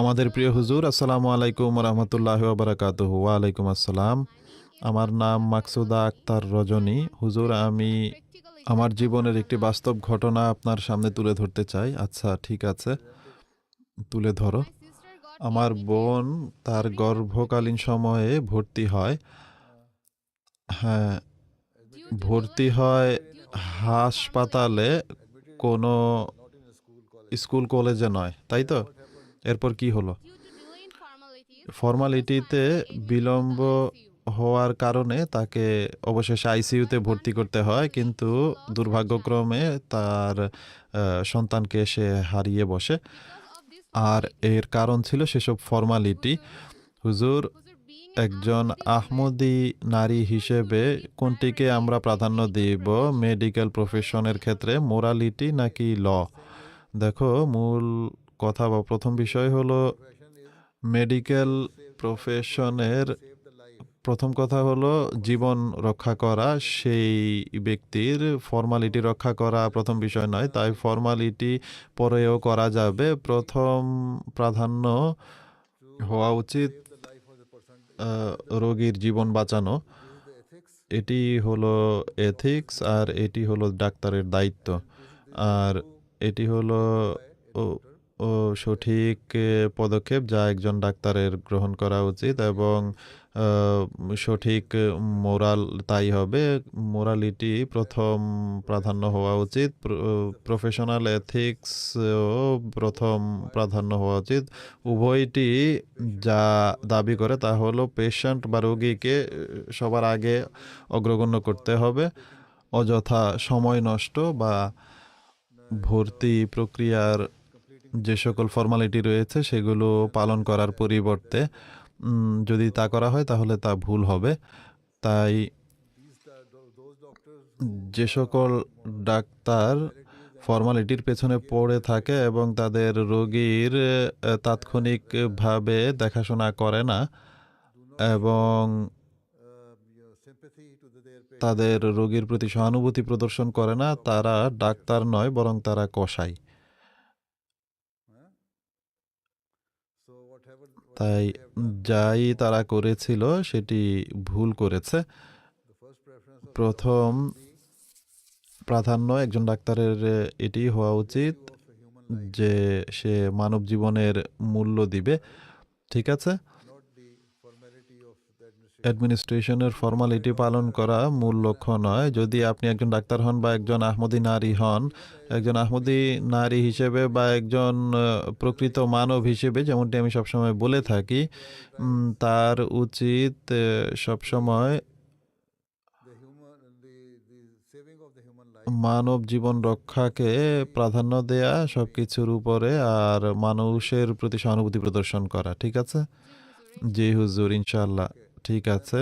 আমাদের প্রিয় হুজুর, আসসালামু আলাইকুম রহমতুল্লাহ বারাকাত ওয়ালাইকুম আসসালাম। আমার নাম মাকসুদা আক্তার রজনী। হুজুর, আমি আমার জীবনের একটি বাস্তব ঘটনা আপনার সামনে তুলে ধরতে চাই। আচ্ছা ঠিক আছে। তুলে ধরো। আমার বোন তার গর্ভকালীন সময়ে ভর্তি হয়। হ্যাঁ ভর্তি হয় হাসপাতালে কোনো স্কুল কলেজে নয়, তাই তো? এরপর কি হলো? ফর্মালিটিতে বিলম্ব হওয়ার কারণে তাকে অবশেষে আইসিইউতে ভর্তি করতে হয় কিন্তু দুর্ভাগ্যক্রমে তার সন্তানকে সে হারিয়ে বসে। আর এর কারণ ছিল সেসব ফর্মালিটি হুজুর একজন আহমদি নারী হিসেবে কোনটিকে আমরা প্রাধান্য দিব? মেডিকেল প্রফেশনের ক্ষেত্রে মোরালিটি নাকি ল দেখো মূল কথা বা প্রথম বিষয় হলো মেডিকেল প্রফেশনের প্রথম কথা হলো জীবন রক্ষা করা, সেই ব্যক্তির ফর্মালিটি রক্ষা করা প্রথম বিষয় নয়, তাই ফর্মালিটি পরেও করা যাবে। প্রথম প্রাধান্য হওয়া উচিত রোগীর জীবন বাঁচানো। এটি হলো এথিক্স আর এটি হলো ডাক্তারের দায়িত্ব। আর এটি হলো ও সঠিক পদক্ষেপ যা একজন ডাক্তারের গ্রহণ করা উচিত এবং সঠিক মোরাল তাই হবে। মোরালিটি প্রথম প্রাধান্য হওয়া উচিত। প্রফেশনাল এথিক্সও প্রথম প্রাধান্য হওয়া উচিত। উভয়টি যা দাবি করে তা হলো পেশেন্ট বা রোগীকে সবার আগে অগ্রগণ্য করতে হবে। অযথা সময় নষ্ট বা ভর্তি প্রক্রিয়ার যে সকল ফর্মালিটি রয়েছে সেগুলো পালন করার পরিবর্তে যদি তা করা হয় তাহলে তা ভুল হবে। তাই যে সকল ডাক্তার ফর্মালিটির পেছনে পড়ে থাকে এবং তাদের রোগীর তাৎক্ষণিকভাবে দেখাশোনা করে না এবং তাদের রোগীর প্রতি সহানুভূতি প্রদর্শন করে না, তারা ডাক্তার নয়, বরং তারা কসাই। তাই যাই তারা করেছিল, সেটি ভুল করেছে। প্রথম প্রাধান্য একজন ডাক্তারের এটি হওয়া উচিত যে সে মানব জীবনের মূল্য দিবে, ঠিক আছে? অ্যাডমিনিস্ট্রেশনের ফর্মালিটি পালন করা মূল লক্ষ্য নয়। যদি আপনি একজন ডাক্তার হন বা একজন আহমদি নারী হন, একজন আহমদি নারী হিসেবে বা একজন প্রকৃত মানব হিসেবে, যেমনটি আমি সবসময় বলে থাকি তার উচিত সবসময় মানব জীবন রক্ষাকে প্রাধান্য দেয়া সব কিছুর উপরে আর মানুষের প্রতি সহানুভূতি প্রদর্শন করা, ঠিক আছে? জি হুজুর ইনশাল্লাহ ঠিক আছে।